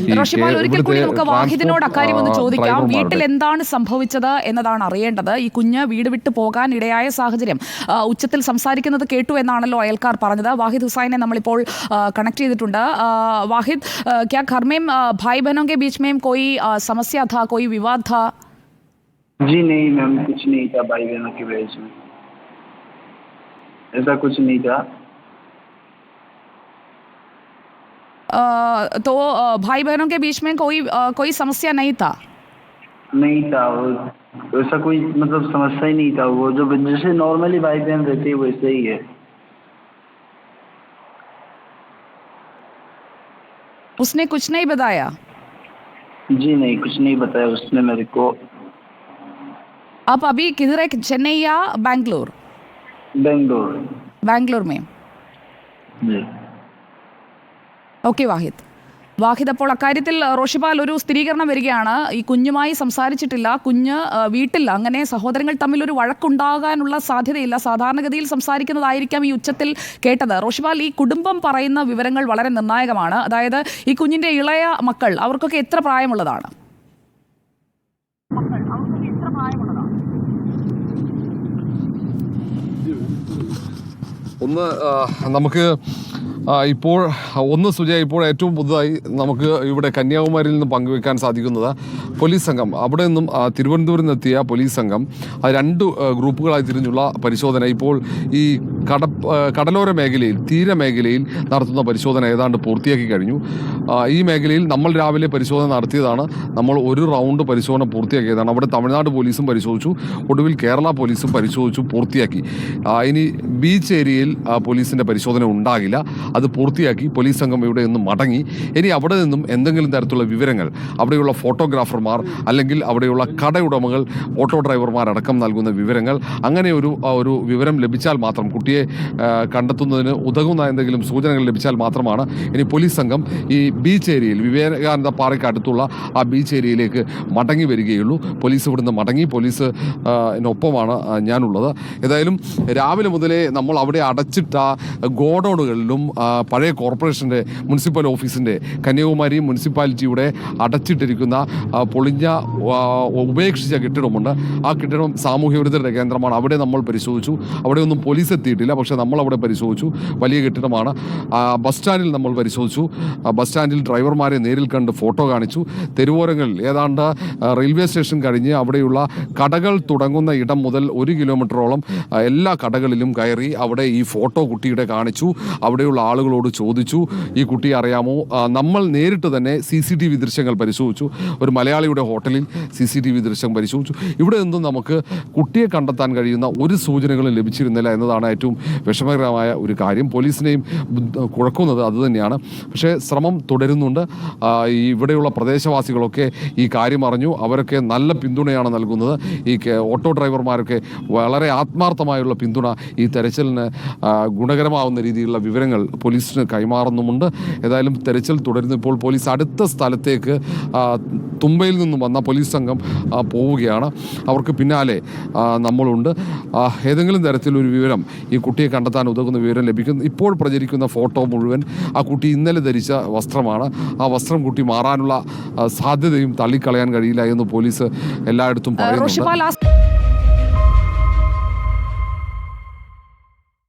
ഈ റോഷിപാൽ കേ- ഒരിക്കൽ കൂടി ഇവിടുത്തെ നമുക്ക് വാഹിദിനോട് അക്കാര്യം ഒന്ന് ട്രാൻസ്പോർട്ട്, ആ, ചോദിക്കാം ഡ്രൈവർമാരുടെ. വീട്ടിൽ എന്താണ് സംഭവിച്ചത് എന്നതാണ് അറിയേണ്ടത് ഈ കുഞ്ഞ് വീട് വിട്ട് പോകാൻ ഇടയായ സാഹചര്യം ആ, ഉച്ചത്തിൽ സംസാരിക്കുന്നത് കേട്ടു എന്നാണല്ലോ അയൽക്കാർ പറഞ്ഞത് വാഹിദ് ഹുസൈനെ നമ്മളിപ്പോൾ കണക്ട് ചെയ്തിട്ടുണ്ട് ആ, വാഹിദ് ആ, ക്യാ घर में आ, भाई बहनों के बीच में कोई आ, समस्या था कोई विवाद था जी नहीं मैम कुछ नहीं था भाई बहनों के बीच में ऐसा कुछ नहीं था तो भाई बहनों के बीच में कोई कोई समस्या नहीं था? नहीं था वो ऐसा कोई मतलब समस्या ही नहीं था। वो जो जैसे नॉर्मली भाई बहन रहते हैं वैसे ही है। उसने कुछ नहीं बताया? जी नहीं कुछ नहीं बताया उसने मेरे को। आप अभी किधर है? चेन्नई या बैंगलोर? बैंगलोर। बैंगलोर में। जी। ഓക്കെ വാഹിദ്. വാഹിദ് അപ്പോൾ അക്കാര്യത്തിൽ റോഷിപാൽ ഒരു സ്ഥിരീകരണം വരികയാണ്. ഈ കുഞ്ഞുമായി സംസാരിച്ചിട്ടില്ല. കുഞ്ഞ് വീട്ടിൽ അങ്ങനെ സഹോദരങ്ങൾ തമ്മിൽ ഒരു വഴക്കുണ്ടാകാനുള്ള സാധ്യതയില്ല. സാധാരണഗതിയിൽ സംസാരിക്കുന്നതായിരിക്കാം ഈ ഉച്ചത്തിൽ കേട്ടത്. റോഷിപാൽ ഈ കുടുംബം പറയുന്ന വിവരങ്ങൾ വളരെ നിർണായകമാണ്. അതായത് ഈ കുഞ്ഞിന്റെ ഇളയ മക്കൾ അവർക്കൊക്കെ എത്ര പ്രായമുള്ളതാണ്? ഒന്ന് നമുക്ക് ഇപ്പോൾ ഒന്ന് സുജ ഇപ്പോൾ ഏറ്റവും പുതുതായി നമുക്ക് ഇവിടെ കന്യാകുമാരിയിൽ നിന്ന് പങ്കുവെക്കാൻ സാധിക്കുന്നത് പോലീസ് സംഘം. അവിടെ നിന്നും തിരുവനന്തപുരം നിന്നെത്തിയ പോലീസ് സംഘം. രണ്ട് ഗ്രൂപ്പുകളായി തിരിഞ്ഞുള്ള പരിശോധന. ഇപ്പോൾ ഈ കട കടലോര മേഖലയിൽ തീരമേഖലയിൽ നടത്തുന്ന പരിശോധന ഏതാണ്ട് പൂർത്തിയാക്കി കഴിഞ്ഞു. ഈ മേഖലയിൽ നമ്മൾ രാവിലെ പരിശോധന നടത്തിയതാണ്. നമ്മൾ ഒരു റൗണ്ട് പരിശോധന പൂർത്തിയാക്കിയതാണ്. അവിടെ തമിഴ്നാട് പോലീസും പരിശോധിച്ചു. ഒടുവിൽ കേരള പോലീസും പരിശോധിച്ചു പൂർത്തിയാക്കി. ഇനി ബീച്ച് ഏരിയയിൽ പോലീസിന്റെ പരിശോധന ഉണ്ടാകില്ല. അത് പൂർത്തിയാക്കി പോലീസ് സംഘം ഇവിടെ നിന്നും മടങ്ങി. ഇനി അവിടെ നിന്നും എന്തെങ്കിലും തരത്തിലുള്ള വിവരങ്ങൾ അവിടെയുള്ള ഫോട്ടോഗ്രാഫർമാർ അല്ലെങ്കിൽ അവിടെയുള്ള കടയുടമകൾ ഓട്ടോ ഡ്രൈവർമാർ അടക്കം നൽകുന്ന വിവരങ്ങൾ അങ്ങനെ ഒരു ഒരു വിവരം ലഭിച്ചാൽ മാത്രം കുട്ടിയെ ആ, കണ്ടെത്തുന്നതിന് ഉതകുന്ന എന്തെങ്കിലും സൂചനകൾ ലഭിച്ചാൽ മാത്രമാണ് ഇനി പോലീസ് സംഘം ഈ ബീച്ച് ഏരിയയിൽ വിവേകാനന്ദ പാറയ്ക്ക് അടുത്തുള്ള ആ ബീച്ച് ഏരിയയിലേക്ക് മടങ്ങി വരികയുള്ളൂ. പോലീസ് ഇവിടുന്ന് മടങ്ങി. പോലീസ് ഒപ്പമാണ് ഞാനുള്ളത്. ഏതായാലും രാവിലെ മുതലേ നമ്മൾ അവിടെ അടച്ചിട്ട ഗോഡൗണുകളിലും പഴയ കോർപ്പറേഷന്റെ മുനിസിപ്പൽ ഓഫീസിന്റെ കന്യാകുമാരി മുനിസിപ്പാലിറ്റിയുടെ അടച്ചിട്ടിരിക്കുന്ന പൊളിഞ്ഞ ഉപേക്ഷിച്ച കെട്ടിടമുണ്ട്. ആ കെട്ടിടം സാമൂഹ്യ വിരുദ്ധരുടെ കേന്ദ്രമാണ്. അവിടെ നമ്മൾ പരിശോധിച്ചു. അവിടെ ഒന്നും പോലീസ് എത്തിയിട്ടില്ല. പക്ഷേ നമ്മളവിടെ പരിശോധിച്ചു. വലിയ കെട്ടിടമാണ്. ബസ് സ്റ്റാൻഡിൽ നമ്മൾ പരിശോധിച്ചു. ബസ് സ്റ്റാൻഡിൽ ഡ്രൈവർമാരെ നേരിൽ കണ്ട് ഫോട്ടോ കാണിച്ചു. തെരുവോരങ്ങളിൽ ഏതാണ്ട് റെയിൽവേ സ്റ്റേഷൻ കഴിഞ്ഞ് അവിടെയുള്ള കടകൾ തുടങ്ങുന്ന ഇടം മുതൽ ഒരു കിലോമീറ്ററോളം എല്ലാ കടകളിലും കയറി അവിടെ ഈ ഫോട്ടോ കുട്ടിയുടെ കാണിച്ചു. അവിടെയുള്ള ആളുകളോട് ചോദിച്ചു. ഈ കുട്ടി അറിയാമോ? നമ്മൾ നേരിട്ട് തന്നെ സി സി ടി വി ദൃശ്യങ്ങൾ പരിശോധിച്ചു. ഒരു മലയാളിയുടെ ഹോട്ടലിൽ സി സി ടി വി ദൃശ്യം പരിശോധിച്ചു. ഇവിടെ നിന്നും നമുക്ക് കുട്ടിയെ കണ്ടെത്താൻ കഴിയുന്ന ഒരു സൂചനകളും ലഭിച്ചിരുന്നില്ല എന്നതാണ് ഏറ്റവും വിഷമകരമായ ഒരു കാര്യം. പോലീസിനെയും കുഴക്കുന്നത് അതുതന്നെയാണ് പക്ഷേ ശ്രമം തുടരുന്നുണ്ട്. ഇവിടെയുള്ള പ്രദേശവാസികളൊക്കെ ഈ കാര്യം അറിഞ്ഞു. അവരൊക്കെ നല്ല പിന്തുണയാണ് നൽകുന്നത്. ഈ ഓട്ടോ ഡ്രൈവർമാരൊക്കെ വളരെ ആത്മാർത്ഥമായുള്ള പിന്തുണ ഈ തെരച്ചിലിന് ഗുണകരമാവുന്ന രീതിയിലുള്ള വിവരങ്ങൾ പോലീസിന് കൈമാറുന്നുമുണ്ട്. ഏതായാലും തെരച്ചിൽ തുടരുന്നു. ഇപ്പോൾ പോലീസ് അടുത്ത സ്ഥലത്തേക്ക് തുമ്പയിൽ നിന്നും വന്ന പോലീസ് സംഘം പോവുകയാണ്. അവർക്ക് പിന്നാലെ നമ്മളുണ്ട്. ഏതെങ്കിലും തരത്തിലൊരു വിവരം ഈ കുട്ടിയെ കണ്ടെത്താൻ ഉതകുന്ന വിവരം ലഭിക്കുന്നു. ഇപ്പോൾ പ്രചരിക്കുന്ന ഫോട്ടോ മുഴുവൻ ആ കുട്ടി ഇന്നലെ ധരിച്ച വസ്ത്രമാണ്. ആ വസ്ത്രം കുട്ടി മാറാനുള്ള സാധ്യതയും തള്ളിക്കളയാൻ കഴിയില്ല എന്ന് പോലീസ് എല്ലായിടത്തും പറയുന്നുണ്ട്.